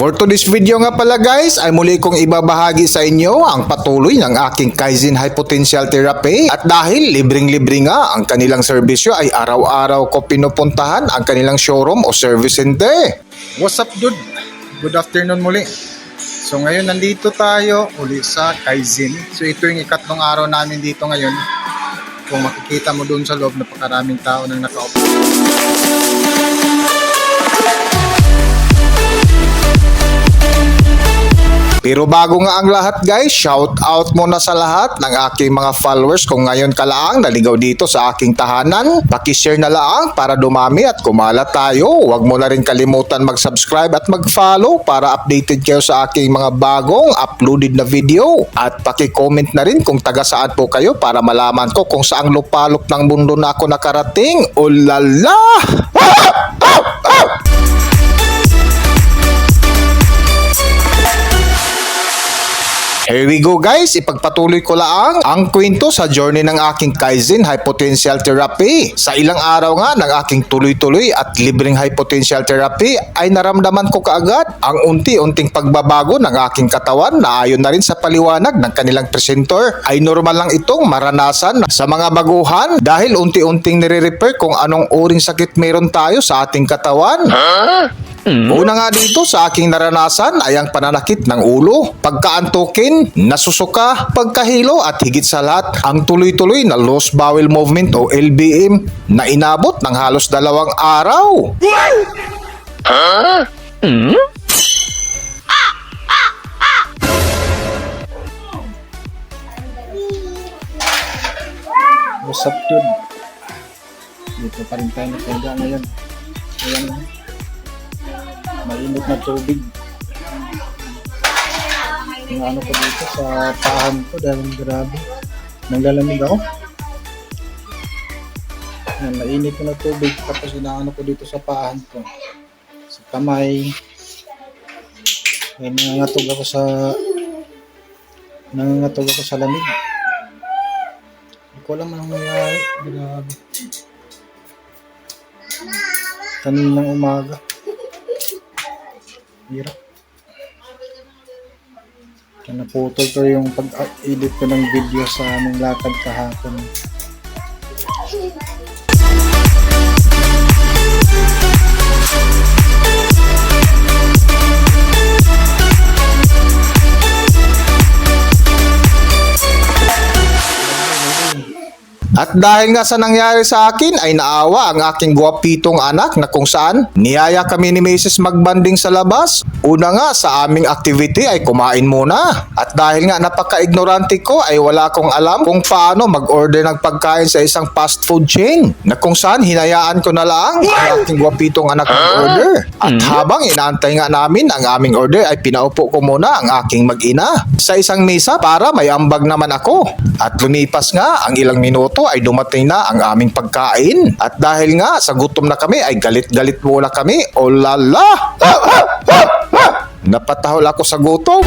For today's video nga pala guys, ay muli kong ibabahagi sa inyo ang patuloy ng aking Kaizen High Potential Therapy. At dahil libreng-libre nga ang kanilang serbisyo ay araw-araw ko pinupuntahan ang kanilang showroom o service center. What's up dude? Good afternoon muli. So ngayon nandito tayo uli sa Kaizen. So ito yung ikatlong araw namin dito ngayon. Kung makikita mo doon sa loob, napakaraming tao nang nakaupo. Pero bago nga ang lahat guys, shout out muna sa lahat ng aking mga followers kung ngayon ka lang naligaw dito sa aking tahanan. Pakishare na lang para dumami at kumala tayo. Huwag mo na rin kalimutan mag-subscribe at mag-follow para updated kayo sa aking mga bagong uploaded na video. At paki-comment na rin kung taga saan po kayo para malaman ko kung saang lupalop ng mundo na ako nakarating. Ulala! Here we go guys, ipagpatuloy ko lang ang kwento sa journey ng aking Kaizen High Potential Therapy. Sa ilang araw nga ng aking tuloy-tuloy at libreng High Potential Therapy ay naramdaman ko kaagad ang unti-unting pagbabago ng aking katawan na ayon na rin sa paliwanag ng kanilang presenter ay normal lang itong maranasan sa mga baguhan dahil unti-unting nire-repair kung anong uring sakit meron tayo sa ating katawan. Una nga dito sa aking naranasan ay ang pananakit ng ulo, pagkaantukin, nasusuka, pagkahilo at higit sa lahat ang tuloy-tuloy na lost bowel movement o LBM na inabot ng halos dalawang araw. What's up, dude? Dito pa rin tayo nagkanda ngayon. Ayan, mainit na tubig. Yung ano ko dito sa pahan ko dahil grabe. Nanglalamig ako. Yan, mainit ko na tubig tapos inaano ko dito sa pahan ko. Sa kamay. Yan, nangangatog ako sa nangangatog ako sa lamig. Hindi ko alam anong nangyari. Grabe. Kaninang umaga. Hirap. Kaya naputol ko yung pag-edit ko ng video sa aming lakad kahapon. At dahil nga sa nangyari sa akin ay naawa ang aking guwapitong anak na kung saan niyaya kami ni Mrs. magbanding sa labas. Una nga sa aming activity ay kumain muna. At dahil nga napaka-ignorante ko ay wala akong alam kung paano mag-order ng pagkain sa isang fast food chain. Na kung saan hinayaan ko na lang ang aking guwapitong anak mag-order. At habang inaantay nga namin ang aming order ay pinaupo ko muna ang aking mag-ina sa isang mesa para may ambag naman ako. At lumipas nga ang ilang minuto ay dumating na ang aming pagkain. At dahil nga sa gutom na kami ay galit-galit muna kami. O lala! Napatahol ako sa gutom.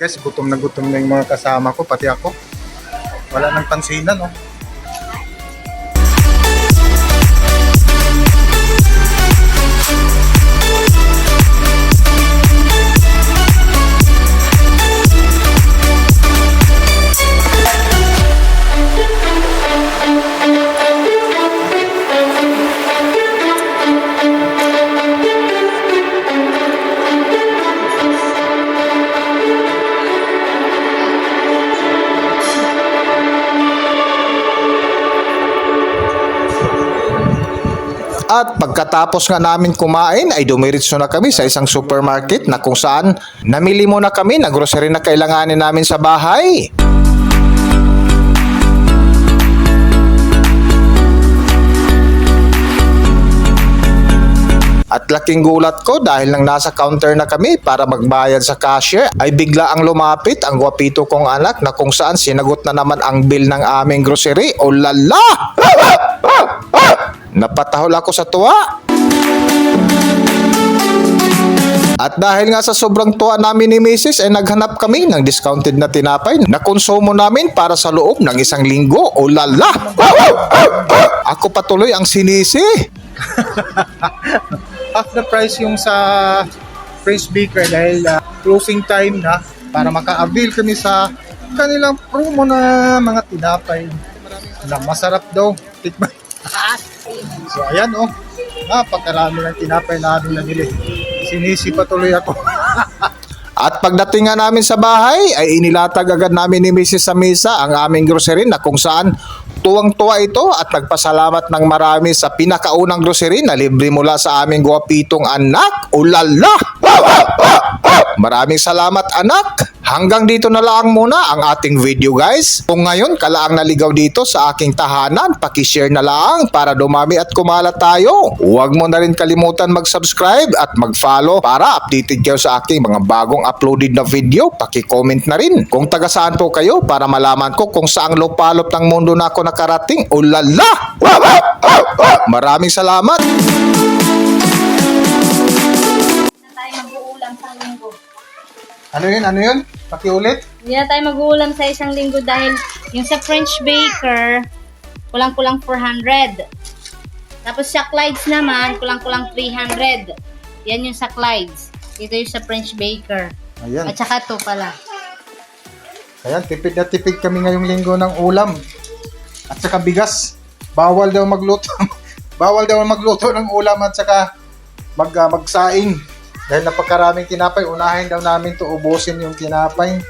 Guys, gutom na gutom na yung mga kasama ko, pati ako. Wala nang pansinan, oh. At pagkatapos nga namin kumain ay dumiritso na kami sa isang supermarket na kung saan namili muna kami na grocery na kailanganin namin sa bahay. At laking gulat ko dahil nang nasa counter na kami para magbayad sa cashier ay bigla ang lumapit ang gwapito kong anak na kung saan sinagot na naman ang bill ng aming grocery. O lala! Napatahol ako sa tuwa. At dahil nga sa sobrang tuwa namin ni Mrs. ay naghanap kami ng discounted na tinapay na konsumo namin para sa loob ng isang linggo. O lala! Ako patuloy ang sinisi. half the price yung sa Prince Baker dahil uh, closing time na para maka-avail kami sa kanilang promo na mga tinapay na masarap daw. Tikman. So ayan oh. Napakarami ng tinapay na aming nabili. Sinisi pa tuloy ako. At pagdating nga namin sa bahay, ay inilatag agad namin ni Mrs. sa mesa ang aming grocery na kung saan tuwang-tuwa ito at nagpasalamat ng marami sa pinakaunang grocery na libre mula sa aming guwapitong anak. Ulala! Maraming salamat anak! Hanggang dito na lang muna ang ating video guys. Kung ngayon kalaang naligaw dito sa aking tahanan, pakishare na lang para dumami at kumalat tayo. Huwag mo na rin kalimutan mag-subscribe at mag-follow para updated kayo sa aking mga bagong uploaded na video. Paki-comment na rin kung taga saan po kayo para malaman ko kung saang lupalop ng mundo na ako nakarating. Ulala! Maraming salamat! na tayo mag-uulam sa linggo. ano yun? Ano yun? Pakiulit? Hindi na tayo mag-uulam sa isang linggo dahil yung sa French Baker, kulang-kulang 400. Tapos sa Clyde's naman, kulang-kulang 300. Yan yung sa Clyde's. Ito yung sa French Baker. Ayan. At saka to pala. Ayan, tipid na tipid kami ngayong linggo ng ulam. At saka bigas. Bawal daw magluto. Bawal daw magluto ng ulam at saka mag, ah, magsaing. Dahil napakaraming tinapay, unahin daw namin to ubusin yung tinapay.